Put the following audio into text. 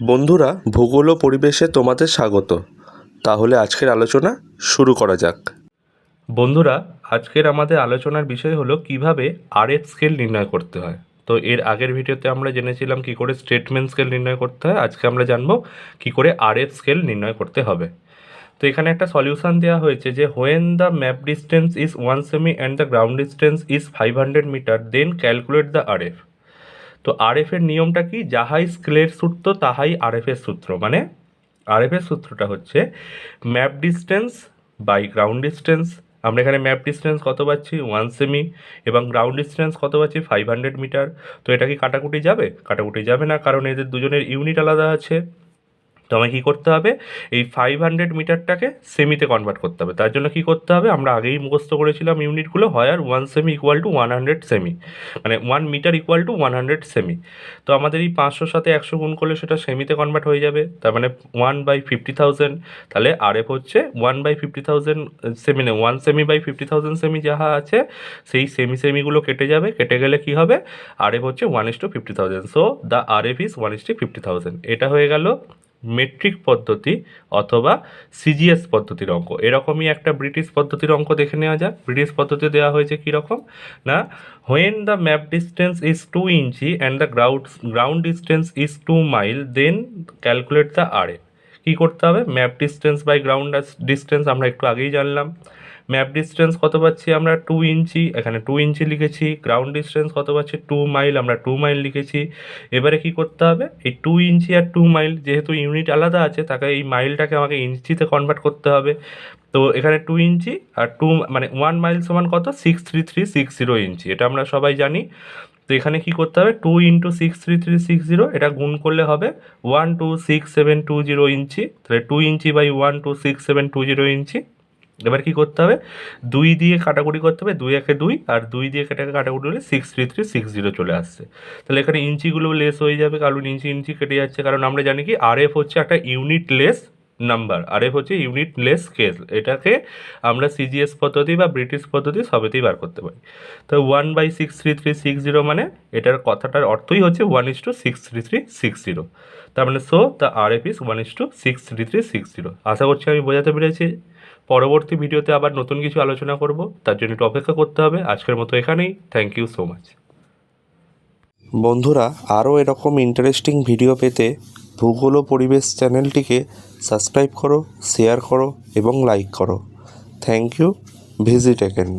বন্ধুরা, ভূগোল ও পরিবেশে তোমাদের স্বাগত। তাহলে আজকের আলোচনা শুরু করা যাক। বন্ধুরা, আজকের আমাদের আলোচনার বিষয় হলো কীভাবে আরএফ স্কেল নির্ণয় করতে হয়। তো এর আগের ভিডিওতে আমরা জেনেছিলাম কি করে স্টেটমেন্ট স্কেল নির্ণয় করতে হয়। আজকে আমরা জানব কি করে আরএফ স্কেল নির্ণয় করতে হবে। তো এখানে একটা সলিউশন দেওয়া হয়েছে যে when the map distance is one semi and the ground distance is five hundred metre then calculate the RF তো আরএফ এর নিয়মটা কি? যাহাই স্কেলের সূত্র, তাহাই আরএফ এর সূত্র। মানে আরএফ এর সূত্রটা হচ্ছে map distance by ground distance. আমরা এখানে ম্যাপ ডিস্টেন্স কত পাচ্ছি? ওয়ান সেমি। এবং গ্রাউন্ড ডিস্টেন্স কত পাচ্ছি? Five hundred metre. তো এটা কি কাটাকুটি যাবে? কাটাকুটি যাবে না, কারণ এদের দুজনের ইউনিট আলাদা আছে। তো আমায় কী করতে হবে? এই ফাইভ হান্ড্রেড মিটারটাকে সেমিতে কনভার্ট করতে হবে। তার জন্য কী করতে হবে? আমরা আগেই মুখস্থ করেছিলাম ইউনিটগুলো হয় আর ওয়ান সেমি ইকুয়াল টু ওয়ান হান্ড্রেড সেমি মানে one metre equal to one hundred semi তো আমাদের এই পাঁচশোর সাথে একশো গুণ করলে সেটা সেমিতে কনভার্ট হয়ে যাবে। তার মানে ওয়ান বাই ফিফটি থাউজেন্ড তাহলে আর এফ হচ্ছে ওয়ান বাই ফিফটি থাউজেন্ড সেমি না ওয়ান সেমি বাই ফিফটি থাউজেন্ড সেমি যাহা আছে, সেই সেমি সেমিগুলো কেটে যাবে। কেটে গেলে কি হবে? আর এফ হচ্ছে one is to fifty thousand so the R F is one is to fifty thousand এটা হয়ে গেল মেট্রিক পদ্ধতি অথবা সিজিএস পদ্ধতির অঙ্ক। এরকমই একটা ব্রিটিশ পদ্ধতির অঙ্ক দেখে নেওয়া যাক। ব্রিটিশ পদ্ধতি দেওয়া হয়েছে কীরকম? না when the map distance is two inch and the ground ground distance is two mile then calculate the RF কী করতে হবে? Map distance by ground distance আমরা একটু আগেই জানলাম। ম্যাপ ডিস্টেন্স কত পাচ্ছি আমরা? টু ইঞ্চি, এখানে টু ইঞ্চি লিখেছি। গ্রাউন্ড ডিস্টেন্স কত পাচ্ছি? টু মাইল আমরা টু মাইল লিখেছি। এবারে কি করতে হবে? এই টু ইঞ্চি আর টু মাইল যেহেতু ইউনিট আলাদা আছে, তাকে এই মাইলটাকে আমাকে ইঞ্চিতে কনভার্ট করতে হবে। তো এখানে টু ইঞ্চি আর টু মানে ওয়ান মাইল সমান কত? Six three three six zero inch. এটা আমরা সবাই জানি। তো এখানে কি করতে হবে? Two into six three three six zero এটা গুণ করলে হবে one two six seven two zero inch. তাহলে two inch by one two six seven two zero inch. এবার কি করতে হবে? দুই দিয়ে কাটাকুটি করতে হবে, দুই একে দুই, আর দুই দিয়ে কেটে কাটাকুটি হলে six three three six zero চলে আসছে। তাহলে এখানে ইঞ্চিগুলো লেস হয়ে যাবে, কারণ ইঞ্চি ইঞ্চি কেটে যাচ্ছে, কারণ আমরা জানি কি আর এফ হচ্ছে একটা unit less number R F হচ্ছে ইউনিট লেস স্কেল এটাকে আমরা সিজিএস পদ্ধতি বা ব্রিটিশ পদ্ধতি সবেতেই বার করতে পারি। তো one by six three three six zero মানে এটার কথাটার অর্থই হচ্ছে one is to six three three six zero তার মানে so the R F is one is to six three three six zero আশা করছি আমি বোঝাতে পেরেছি। পরবর্তী ভিডিওতে আবার নতুন কিছু আলোচনা করব। তার জন্য একটু অপেক্ষা করতে হবে। আজকের মতো এখানেই। থ্যাংক ইউ সো মাচ বন্ধুরা, আরও এরকম ইন্টারেস্টিং ভিডিও পেতে ভূগোল ও পরিবেশ চ্যানেলটিকে সাবস্ক্রাইব করো শেয়ার করো এবং লাইক করো। Thank you visit again